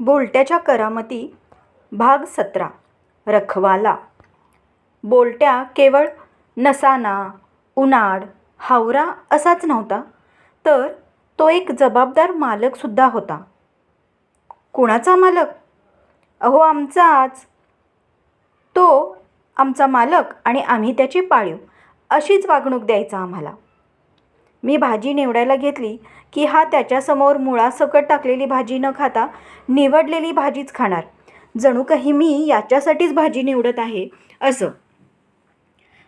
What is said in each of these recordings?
बोलट्याच्या करामती. भाग सतरा. रखवाला. बोलट्या केवळ नसाना उनाड हावरा असाच नव्हता तर तो एक जबाबदार मालकसुद्धा होता. कुणाचा मालक? अहो आमचाच. तो आमचा मालक आणि आम्ही त्याची पाळीव. अशीच वागणूक द्यायचा आम्हाला. मी भाजी निवडायला घेतली की हा त्याच्यासमोर मुळासकट टाकलेली भाजी न खाता निवडलेली भाजीच खाणार. जणू काही मी याच्यासाठीच भाजी निवडत आहे असं.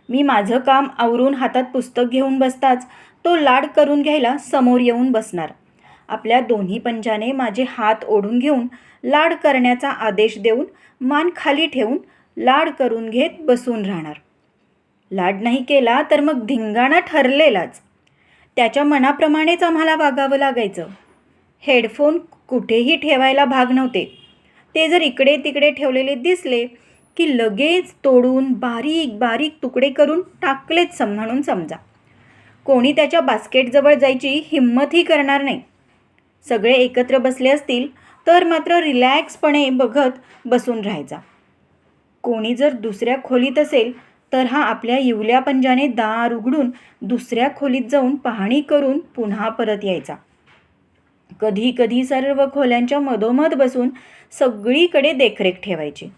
मी माझं काम आवरून हातात पुस्तक घेऊन बसताच तो लाड करून घ्यायला समोर येऊन बसणार. आपल्या दोन्ही पंजाने माझे हात ओढून घेऊन लाड करण्याचा आदेश देऊन मान खाली ठेवून लाड करून घेत बसून राहणार. लाड नाही केला तर मग धिंगाणा ठरलेलाच. त्याच्या मनाप्रमाणेच आम्हाला वागावं लागायचं. हेडफोन कुठेही ठेवायला भाग नव्हते. ते जर इकडे तिकडे ठेवलेले दिसले की लगेच तोडून बारीक बारीक तुकडे करून टाकलेच सम म्हणून समजा. कोणी त्याच्या बास्केटजवळ जायची हिंमतही करणार नाही. सगळे एकत्र बसले असतील तर मात्र रिलॅक्सपणे बघत बसून राहायचा. कोणी जर दुसऱ्या खोलीत असेल तर हा आपल्या इवल्या पंजाने दार उघडून दुसऱ्या खोलीत जाऊन पाहणी करून पुन्हा परत यायचा. कधी कधी सर्व खोल्यांच्या मधोमध बसून सगळीकडे देखरेख ठेवायची.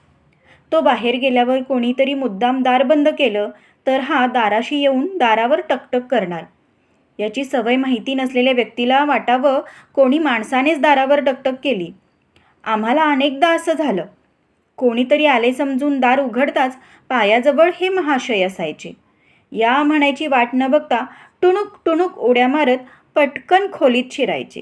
तो बाहेर गेल्यावर कोणीतरी मुद्दाम दार बंद केलं तर हा दाराशी येऊन दारावर टकटक करणार. याची सवय माहिती नसलेल्या व्यक्तीला वाटावं कोणी माणसानेच दारावर टकटक केली. आम्हाला अनेकदा असं झालं. कोणीतरी आले समजून दार उघडताच पायाजवळ हे महाशय असायचे. या म्हणायची वाट न बघता टुणूक टुणूक उड्या मारत पटकन खोलीत शिरायचे.